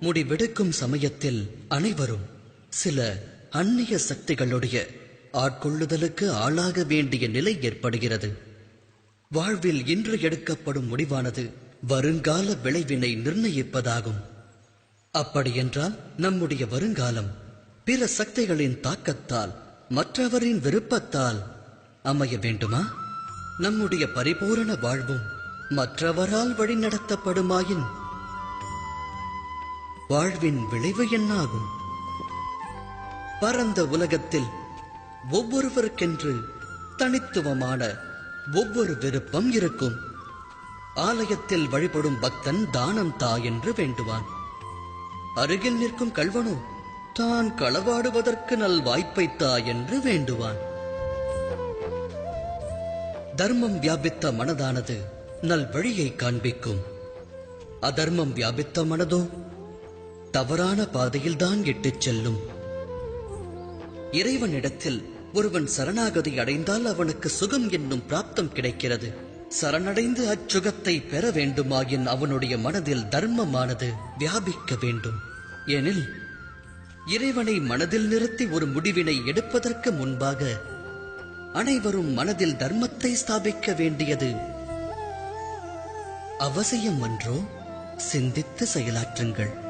முடிவெடுக்கும் சமயத்தில் அனைவரும் சில அந்நிய சக்திகளுடைய ஆட்கொள்ளுதலுக்கு ஆளாக வேண்டிய நிலை ஏற்படுகிறது. வாழ்வில் இன்று எடுக்கப்படும் முடிவானது வருங்கால விளைவினை நிர்ணயிப்பதாகும். அப்படியென்றால் நம்முடைய வருங்காலம் பிற சக்திகளின் தாக்கத்தால் மற்றவரின் விருப்பத்தால் அமைய வேண்டுமா? நம்முடைய பரிபூரண வாழ்வும் மற்றவரால் வழிநடத்தப்படுமாயின் வாழ்வின் விளைவு என்னாகும்? பரந்த உலகத்தில் ஒவ்வொருவருக்கென்று தனித்துவமான ஒவ்வொரு விருப்பம் இருக்கும். ஆலயத்தில் வழிபடும் பக்தன் தானம் தா என்று வேண்டுவான். அருகில் நிற்கும் கல்வனோ தான் களவாடுவதற்கு நல் வாய்ப்பை தா என்று வேண்டுவான். தர்மம் வியாபித்த மனதானது நல் வழியை காண்பிக்கும். அதர்மம் வியாபித்த மனதோ தவறான பாதையில்தான் இட்டுச் செல்லும். இறைவனிடத்தில் ஒருவன் சரணாகதி அடைந்தால் அவனுக்கு சுகம் என்னும் பிராப்தம் கிடைக்கிறது. சரணடைந்து அச்சுகத்தை பெற வேண்டுமாயின் அவனுடைய மனதில் தர்மமானது வியாபிக்க வேண்டும். எனில் இறைவனை மனதில் நிறுத்தி ஒரு முடிவினை எடுப்பதற்கு முன்பாக அனைவரும் மனதில் தர்மத்தை ஸ்தாபிக்க வேண்டியது அவசியம் அன்றோ சிந்தித்து செயலாற்றுங்கள்.